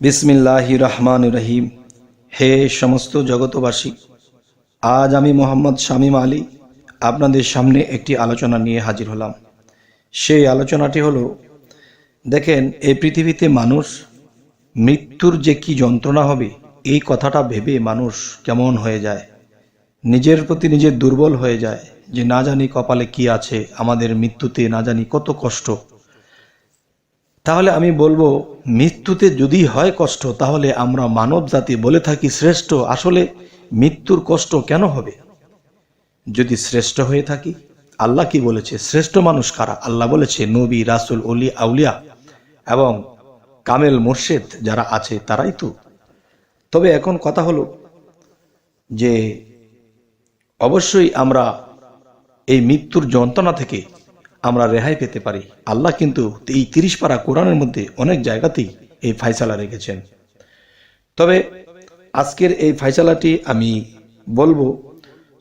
বিসমিল্লাহ রহমান রহিম। হে সমস্ত জগতবাসী আজ আমি মোহাম্মদ শামীম আলী আপনাদের সামনে একটি আলোচনা নিয়ে হাজির হলাম। সেই আলোচনাটি হলো, দেখেন, এই পৃথিবীতে মানুষ, মৃত্যুর যে কি যন্ত্রণা হবে, এই কথাটা ভেবে মানুষ কেমন হয়ে যায়? নিজের প্রতি নিজে দুর্বল হয়ে যায় যে, না জানি কপালে কি আছে, আমাদের মৃত্যুতে না জানি কত কষ্ট। তাহলে আমি বলব, মৃত্যুতে যদি হয় কষ্ট, তাহলে আমরা মানব জাতি বলে থাকি শ্রেষ্ঠ। আসলে মৃত্যুর কষ্ট কেন হবে? যদি শ্রেষ্ঠ হয়ে থাকি, আল্লাহ কি বলেছে? শ্রেষ্ঠ মানুষ কারা? আল্লাহ বলেছে, নবী, রাসুল, অলি, আউলিয়া এবং কামেল, মোর্শেদ যারা আছে তারাই তো। তবে এখন কথা হলো যে, অবশ্যই আমরা এই মৃত্যুর যন্ত্রণা থেকে আমরা রেহাই পেতে পারি। আল্লাহ কিন্তু এই তিরিশ পারা কোরআনের মধ্যে অনেক জায়গাতেই এই ফাইসালা রেখেছেন। তবে আজকের এই ফাইসালাটি আমি বলব,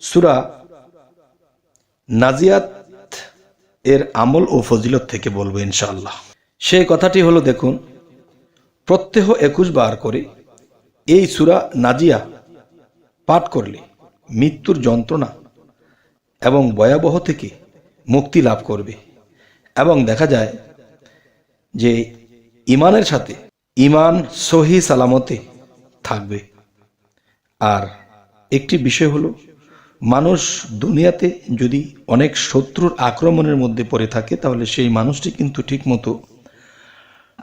সুরা নাজিয়াত এর আমল ও ফজিলত থেকে বলব ইনশাআল্লাহ। সেই কথাটি হলো, দেখুন, প্রত্যেহ একুশ বার করে এই সুরা নাজিয়া পাঠ করলে মৃত্যুর যন্ত্রণা এবং ভয়াবহ থেকে মুক্তি লাভ করবে। এবং দেখা যায় যে ইমানের সাথে ইমান সহি সালামতে থাকবে। আর একটি বিষয় হলো, মানুষ দুনিয়াতে যদি অনেক শত্রুর আক্রমণের মধ্যে পড়ে থাকে, তাহলে সেই মানুষটি কিন্তু ঠিকমতো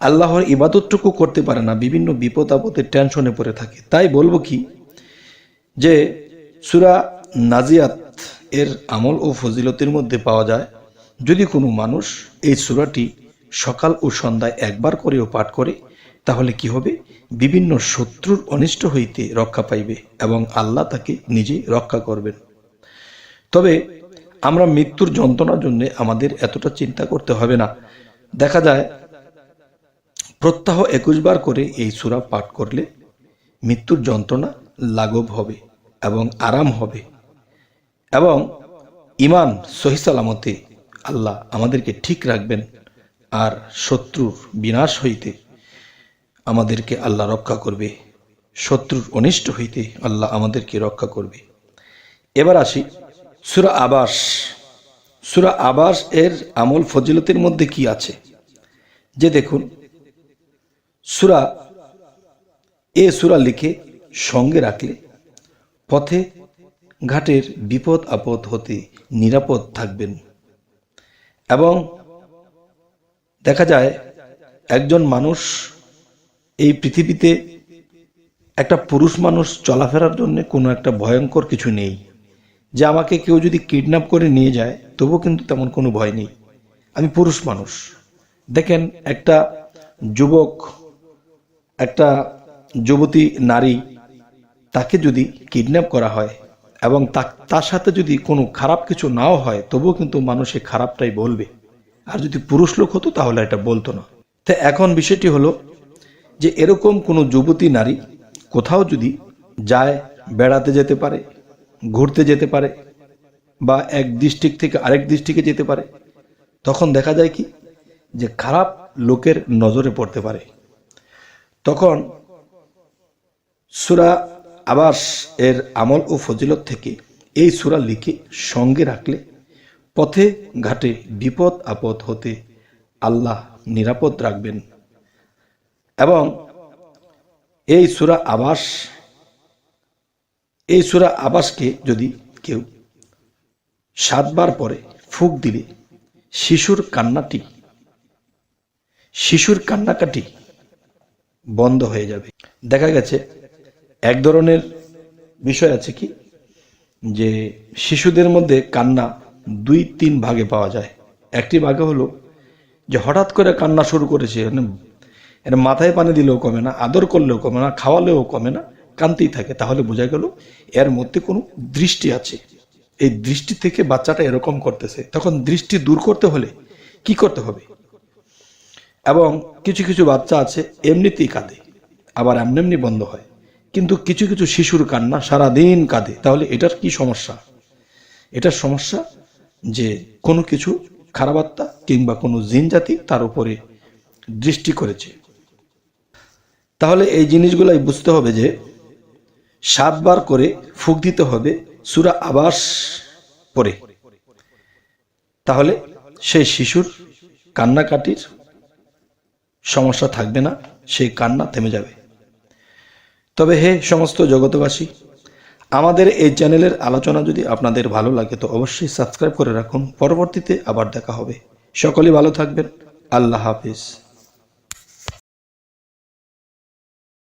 আল্লাহর ইবাদতটুকু করতে পারে না, বিভিন্ন বিপদ আপদের টেনশনে পড়ে থাকে। তাই বলব কি, যে সুরা নাজিয়াত এর আমল ও ফজিলতের মধ্যে পাওয়া যায়। যদি কোনো মানুষ এই সুরাটি সকাল ও সন্ধ্যায় একবার করেও পাঠ করে, তাহলে কি হবে? বিভিন্ন শত্রুর অনিষ্ট হইতে রক্ষা পাইবে এবং আল্লাহ তাকে নিজে রক্ষা করবেন। তবে আমরা মৃত্যুর যন্ত্রণার জন্য আমাদের এতটা চিন্তা করতে হবে না। দেখা যায়, প্রত্যাহ একুশ বার করে এই সুরা পাঠ করলে মৃত্যুর যন্ত্রণা লাঘব হবে এবং আরাম হবে। এবং ইমান সহি সালামতে আল্লাহ আমাদেরকে ঠিক রাখবেন আর শত্রুর বিনাশ হইতে আমাদেরকে আল্লাহ রক্ষা করবে। শত্রুর অনিষ্ট হইতে আল্লাহ আমাদেরকে রক্ষা করবে। এবার আসি সুরা আবাস। সুরা আবাস এর আমল ফজিলতের মধ্যে কি আছে? যে দেখুন, সুরা এ সুরা লিখে সঙ্গে রাখলে পথে ঘাটের বিপদ আপদ হতে নিরাপদ থাকবেন। এবং দেখা যায়, একজন মানুষ এই পৃথিবীতে একটা পুরুষ মানুষ চলাফেরার জন্য কোনো একটা ভয়ঙ্কর কিছু নেই। যে আমাকে কেউ যদি কিডন্যাপ করে নিয়ে যায়, তবুও কিন্তু তেমন কোনো ভয় নেই। আমি পুরুষ মানুষ। দেখেন, একটা যুবক, একটা যুবতী নারী, তাকে যদি কিডন্যাপ করা হয় এবং তার সাথে যদি কোনো খারাপ কিছু নাও হয়, তবুও কিন্তু মানুষে খারাপটাই বলবে। আর যদি পুরুষ লোক হতো, তাহলে এটা বলতো না। তো এখন বিষয়টি হলো যে, এরকম কোনো যুবতী নারী কোথাও যদি যায়, বেড়াতে যেতে পারে, ঘুরতে যেতে পারে, বা এক ডিস্ট্রিক্ট থেকে আরেক ডিস্ট্রিক্টে যেতে পারে, তখন দেখা যায় কি? যে, খারাপ লোকের নজরে পড়তে পারে। তখন সুরা আবাস এর আমল ও ফজিলত থেকে এই সুরা লিখে সঙ্গে রাখলে পথে ঘাটে বিপদ আপদ হতে আল্লাহ নিরাপদ রাখবেন। এবং এই সুরা আবাস, এই সুরা আবাসকে যদি কেউ সাতবার পরে ফুক দিলে, শিশুর কান্নাটি, শিশুর কান্নাকাটি বন্ধ হয়ে যাবে। দেখা গেছে এক ধরনের বিষয় আছে কি? যে শিশুদের মধ্যে কান্না দুই, তিন ভাগে পাওয়া যায়। একটি ভাগে হলো যে হঠাৎ করে কান্না শুরু করেছে এর মাথায় পানি দিলেও কমে না, আদর করলেও কমে না, খাওয়ালেও কমে না, কান্তেই থাকে। তাহলে বোঝা গেল এর মধ্যে কোনো দৃষ্টি আছে। এই দৃষ্টি থেকে বাচ্চাটা এরকম করতেছে। তখন দৃষ্টি দূর করতে হলে কি করতে হবে? এবং কিছু কিছু বাচ্চা আছে, এমনিতেই কাঁদে, আবার এমনি এমনি বন্ধ হয়। কিন্তু কিছু কিছু শিশুর কান্না সারাদিন কাঁদে। তাহলে এটার কি সমস্যা? এটার সমস্যা যে কোনো কিছু খারাপ আত্মা কিংবা কোনো জিন জাতি তার উপরে দৃষ্টি করেছে। তাহলে এই জিনিসগুলাই বুঝতে হবে যে সাতবার করে ফুক দিতে হবে সুরা আবাস পরে। তাহলে সেই শিশুর কান্নাকাটির সমস্যা থাকবে না, সেই কান্না থেমে যাবে। তবে হে সমস্ত জগতবাসী আমাদের এই চ্যানেলের আলোচনা যদি আপনাদের ভালো লাগে, তো অবশ্যই সাবস্ক্রাইব করে রাখুন। পরবর্তীতে আবার দেখা হবে। সকলেই ভালো থাকবেন। আল্লাহ হাফিজ।